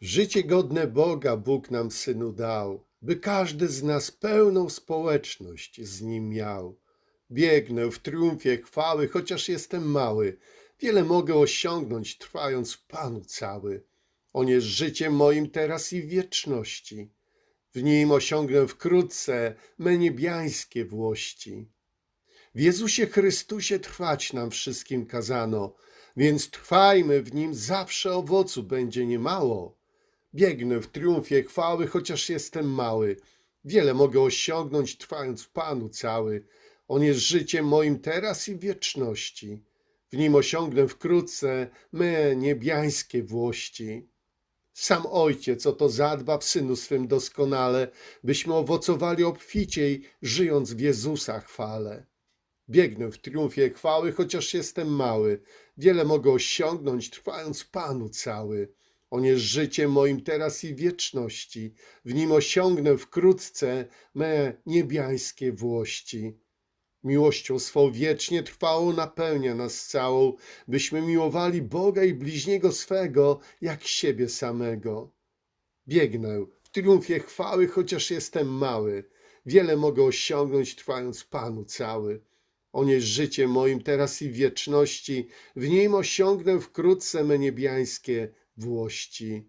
Życie godne Boga Bóg nam synu dał, by każdy z nas pełną społeczność z nim miał. Biegnę w triumfie chwały, chociaż jestem mały. Wiele mogę osiągnąć, trwając w Panu cały. On jest życiem moim teraz i w wieczności. W nim osiągnę wkrótce me niebiańskie włości. W Jezusie Chrystusie trwać nam wszystkim kazano, więc trwajmy w nim, zawsze owocu będzie niemało. Biegnę w triumfie chwały, chociaż jestem mały. Wiele mogę osiągnąć, trwając w Panu cały. On jest życiem moim teraz i wieczności. W nim osiągnę wkrótce me niebiańskie włości. Sam Ojciec o to zadba w Synu swym doskonale, byśmy owocowali obficiej, żyjąc w Jezusa chwale. Biegnę w triumfie chwały, chociaż jestem mały. Wiele mogę osiągnąć, trwając Panu cały. On jest życiem moim teraz i wieczności. W nim osiągnę wkrótce me niebiańskie włości. Miłością swą wiecznie trwałą napełnia nas całą, byśmy miłowali Boga i bliźniego swego jak siebie samego. Biegnę w triumfie chwały, chociaż jestem mały. Wiele mogę osiągnąć, trwając Panu cały. On jest życiem moim teraz i wieczności. W nim osiągnę wkrótce me niebiańskie włości.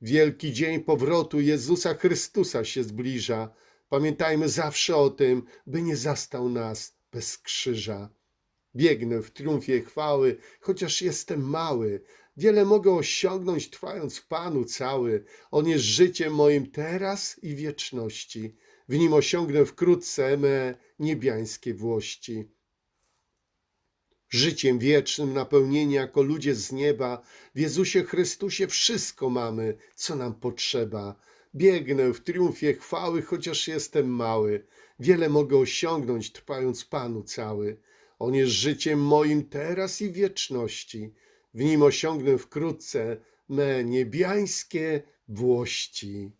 Wielki dzień powrotu Jezusa Chrystusa się zbliża. Pamiętajmy zawsze o tym, by nie zastał nas bez krzyża. Biegnę w triumfie chwały, chociaż jestem mały. Wiele mogę osiągnąć, trwając w Panu cały. On jest życiem moim teraz i wieczności. W nim osiągnę wkrótce me niebiańskie włości. Życiem wiecznym napełnieni jako ludzie z nieba, w Jezusie Chrystusie wszystko mamy, co nam potrzeba. Biegnę w triumfie chwały, chociaż jestem mały. Wiele mogę osiągnąć, trwając Panu cały. On jest życiem moim teraz i wieczności. W nim osiągnę wkrótce me niebiańskie włości.